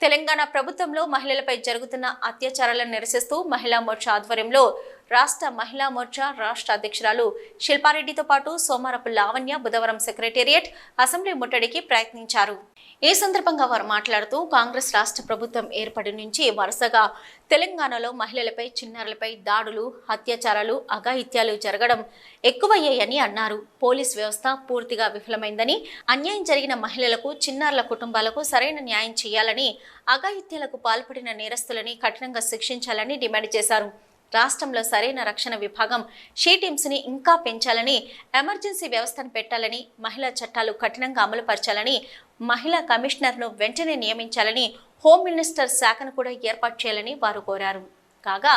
తెలంగాణ ప్రభుత్వంలో మహిళలపై జరుగుతున్న అత్యాచారాలను నిరసిస్తూ మహిళా మోర్చా ఆధ్వర్యంలో రాష్ట్ర మహిళా మోర్చా రాష్ట్ర అధ్యక్షురాలు శిల్పారెడ్డితో పాటు సోమారపు లావణ్య బుధవారం సెక్రటేరియట్ అసెంబ్లీ ముట్టడికి ప్రయత్నించారు. ఈ సందర్భంగా వారు మాట్లాడుతూ కాంగ్రెస్ రాష్ట్ర ప్రభుత్వం ఏర్పడి నుంచి వరుసగా తెలంగాణలో మహిళలపై చిన్నారులపై దాడులు అత్యాచారాలు అఘాయిత్యాలు జరగడం ఎక్కువయ్యాయని అన్నారు. పోలీస్ వ్యవస్థ పూర్తిగా విఫలమైందని అన్యాయం జరిగిన మహిళలకు చిన్నారుల కుటుంబాలకు సరైన న్యాయం చేయాలని అఘాయిత్యాలకు పాల్పడిన నేరస్తులని కఠినంగా శిక్షించాలని డిమాండ్ చేశారు. రాష్ట్రంలో సరైన రక్షణ విభాగం షీ టీమ్స్ని ఇంకా పెంచాలని ఎమర్జెన్సీ వ్యవస్థను పెట్టాలని మహిళా చట్టాలు కఠినంగా అమలుపరచాలని మహిళా కమిషనర్ను వెంటనే నియమించాలని హోమ్ మినిస్టర్ శాఖను కూడా ఏర్పాటు చేయాలని వారు కోరారు. కాగా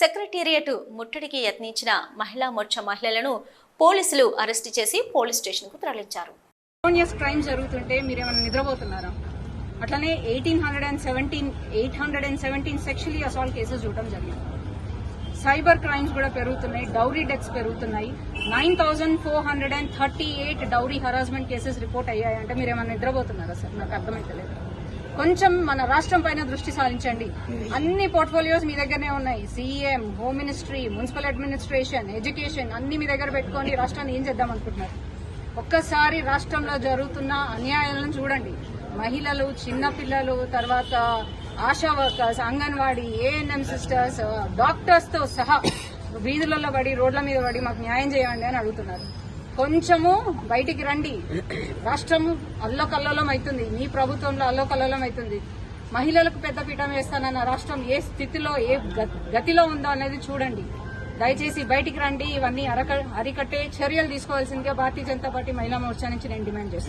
సెక్రటేరియట్ ముట్టడికి యత్నించిన మహిళా మోర్చా మహిళలను పోలీసులు అరెస్టు చేసి పోలీస్ స్టేషన్కు తరలించారు. క్రైమ్ జరుగుతుంటే మీరేమైనా నిద్రపోతున్నారా? అట్లనే eighteen hundred and seventeen eight hundred and seventeen sexually assault cases చూడటం జరిగింది. సైబర్ క్రైమ్స్ కూడా పెరుగుతున్నాయి డౌరీ డెత్స్ పెరుగుతున్నాయి. Nine thousand four hundred and thirty eight dowry harassment cases report అయ్యాయి. అంటే మీరు ఏమైనా నిద్రపోతున్నారా సార్? నాకు అర్థమైతలేదు కొంచెం మన రాష్ట్రం పైన దృష్టి సారించండి. అన్ని పోర్ట్ఫోలియోస్ మీ దగ్గరనే ఉన్నాయి. CM home ministry municipal administration education అన్ని మీ దగ్గర పెట్టుకొని రాష్ట్రాన్ని ఏం చేద్దాం అనుకుంటున్నారు? ఒక్కసారి రాష్ట్రంలో జరుగుతున్న అన్యాయాలను చూడండి. మహిళలు చిన్నపిల్లలు తర్వాత Asha workers Anganwadi ANM sisters డాక్టర్స్తో సహా వీధులలో పడి రోడ్ల మీద పడి మాకు న్యాయం చేయండి అని అడుగుతున్నారు. కొంచెము బయటికి రండి. రాష్ట్రం అల్లకల్లలం అవుతుంది. మీ ప్రభుత్వంలో అల్లకల్లలం అవుతుంది. మహిళలకు పెద్ద పీఠం వేస్తానన్న రాష్ట్రం ఏ స్థితిలో ఏ గతిలో ఉందో అనేది చూడండి. దయచేసి బయటికి రండి. ఇవన్నీ అరక అరికట్టే చర్యలు తీసుకోవాల్సిందిగా భారతీయ జనతా పార్టీ మహిళా మోర్చా నుంచి నేను డిమాండ్ చేస్తాను